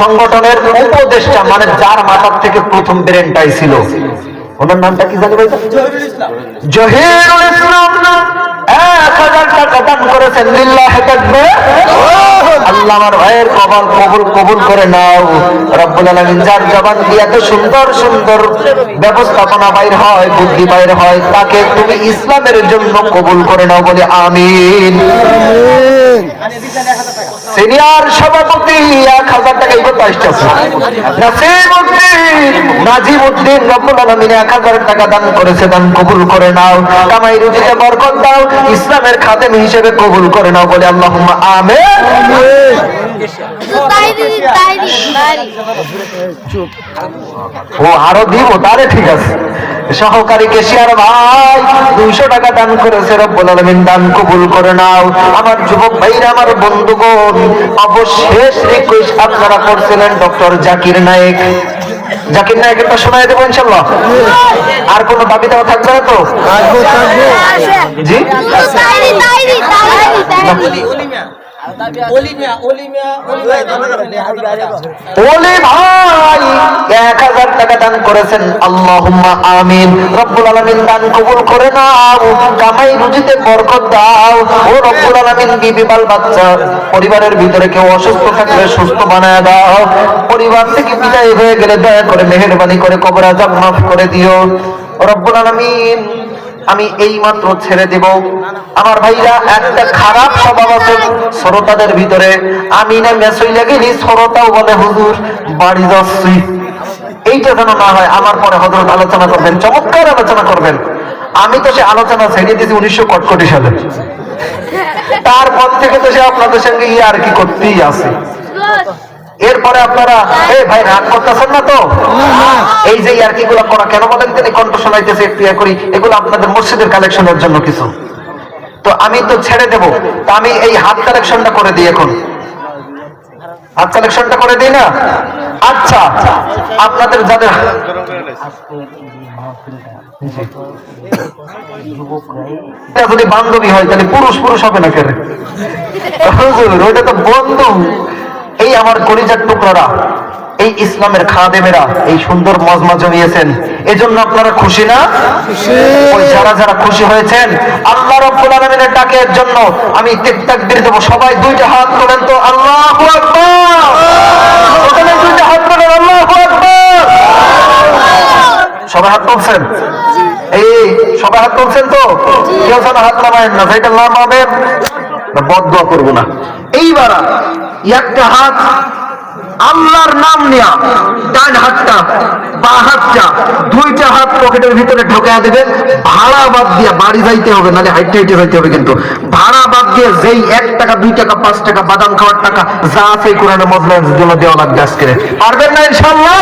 সংগঠনের উপদেষ্টা মানে যার মাথার থেকে প্রথম ব্রেনটাই ছিল। ওনার নামটা কি জানি ভাই? জহিরুল ইসলাম। এক হাজার টাকা দান করেছেন লিল্লাহে থাকবে আল্লাহ আমার ভাইয়ের কবল কবুল কবুল করে নাও। রব্বুল আলামিন যার জবান দিয়ে এত সুন্দর সুন্দর ব্যবস্থাপনা বাইর হয় বুদ্ধি বাইর হয় তাকে তুমি ইসলামের জন্য কবুল করে নাও বলে আমিন। সিনিয়র সভাপতি এক হাজার টাকা এই করতে আসতেছে নাসিম নাজিম উদ্দিন রব্বুল আলমিন এক হাজার টাকা দান করেছে, দান কবুল করে নাও। কামাই রুজিতে বরকত দাও, ইসলামের খাদেম হিসেবে কবুল করে নাও বলে আল্লাহ তাই ও, আরও দিব ঠিক আছে। সহকারী কেশিয়ার ভাই, দুইশো টাকা দান করেছে, রব্বুল আলমিন, দান কবুল করে নাও। আমার যুবক ভাইরা, আমার বন্ধুগণ, অবশেষ রিকোয়েস্ট আপনারা করছিলেন ডক্টর জাকির নায়েক। জাকির নায়কের তো শোনাই দেবো ইনশাল্লাহ আর কোনো দাবি দেওয়া থাকবে না তো? জি? তাই দিদি তাই দিদি তাই দিদি ওলি ভাই এক হাজার টাকা দান করেছেন। আল্লাহুম্মা আমিন। রব্বুল আলামিন দান কবুল করে নাও। কামাই রুজিতে বরকত দাও। ও রব্বুল আলামিন বিবি বাল বাচ্চা পরিবারের ভিতরে কেউ অসুস্থ থাকলে সুস্থ বানায় দাও। পরিবার থেকে বিদায় হয়ে গেলে দয়া করে মেহেরবানি করে কবর আজাব মাফ করে দিও। রব্বুল আলামিন আমি এই মাত্র ছেড়ে দেব। আমার ভাইরা, একটা খারাপ স্বভাব আছে শ্রোতাদের ভিতরে। আমি না মেসই লাগেনি শ্রোতাও বলে, হুজুর, বাড়ি যাচ্ছি। এইটা যেন না হয়, আমার পরে হজরত আলোচনা করবেন, চমৎকার আলোচনা করবেন। আমি তো সে আলোচনা ছেড়ে দিয়েছি উনিশশো কটকটি সালে। তারপর থেকে তো সে আপনাদের সঙ্গে ইয়ে আর কি করতেই আছে। এরপরে আপনারা এই ভাই রাগ করতেছেন না তো? এই যে ইয়ার্কি গুলো করা কেন বলেন তিনি কণ্ঠ শোনাইতেছে একটু ইয়ে করি। এগুলো আপনাদের মসজিদের কালেকশনের জন্য কিছু। তো আমি তো ছেড়ে দেব। তা আমি এই হাত কালেকশনটা করে দিই এখন। হাত কালেকশনটা করে দিই না? আচ্ছা আপনাদের যাদের যদি বান্ধবী হয় তাহলে পুরুষ পুরুষ হবে না কেন? ওইটা তো বন্ধু। এই আমার কলিজার টুকরারা এই ইসলামের খাদেমেরা এই সুন্দর মজমা জমিয়েছেন। এজন্য আপনারা খুশি না? ওই যারা যারা খুশি হয়েছেন আল্লাহ রব্বুল আলামিনের ডাকের জন্য আমি তাকবীর দেব। সবাই দুইটা হাত তোলেন তো আল্লাহু দুইটা হাত তোলেন আল্লাহু সবাই হাত তুলছেন? এই সবাই হাত তুলছেন তো? কেউ যেন হাত নামায়েন না যেটা নামাবেন বদ্ধ করব না। এইবার একটা হাত আল্লাহর নাম নেয়া, ডান হাতটা, বা হাতটা, দুইটা হাত পকেটের ভিতরে ঢোকা দেবে, ভাড়া বাদ দিয়ে বাড়ি যাইতে হবে, নাহলে হাইটে হাইটে যাইতে হবে কিন্তু। ভাড়া বাদ দিয়ে যেই এক টাকা, দুই টাকা, পাঁচ টাকা, বাদাম খাওয়ার টাকা, যা আছে কোরআনে মজলার দেওয়া লাগবে আজকে পারবেন না ইনশাল্লাহ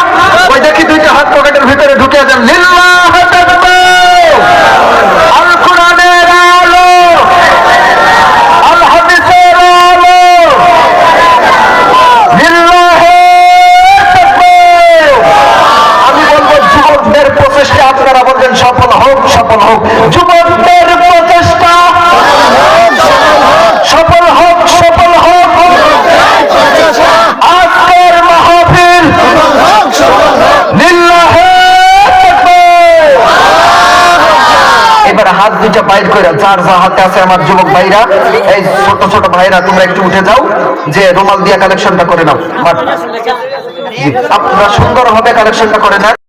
হাত দুইটা বাইর করে যার যা হাতে আছে আমার যুবক ভাইরা, এই ছোট ছোট ভাইরা, তোমরা একটু উঠে যাও, যে রুমাল দিয়ে কালেকশনটা করে নাও। আপনারা সুন্দরভাবে কালেকশনটা করে নেন।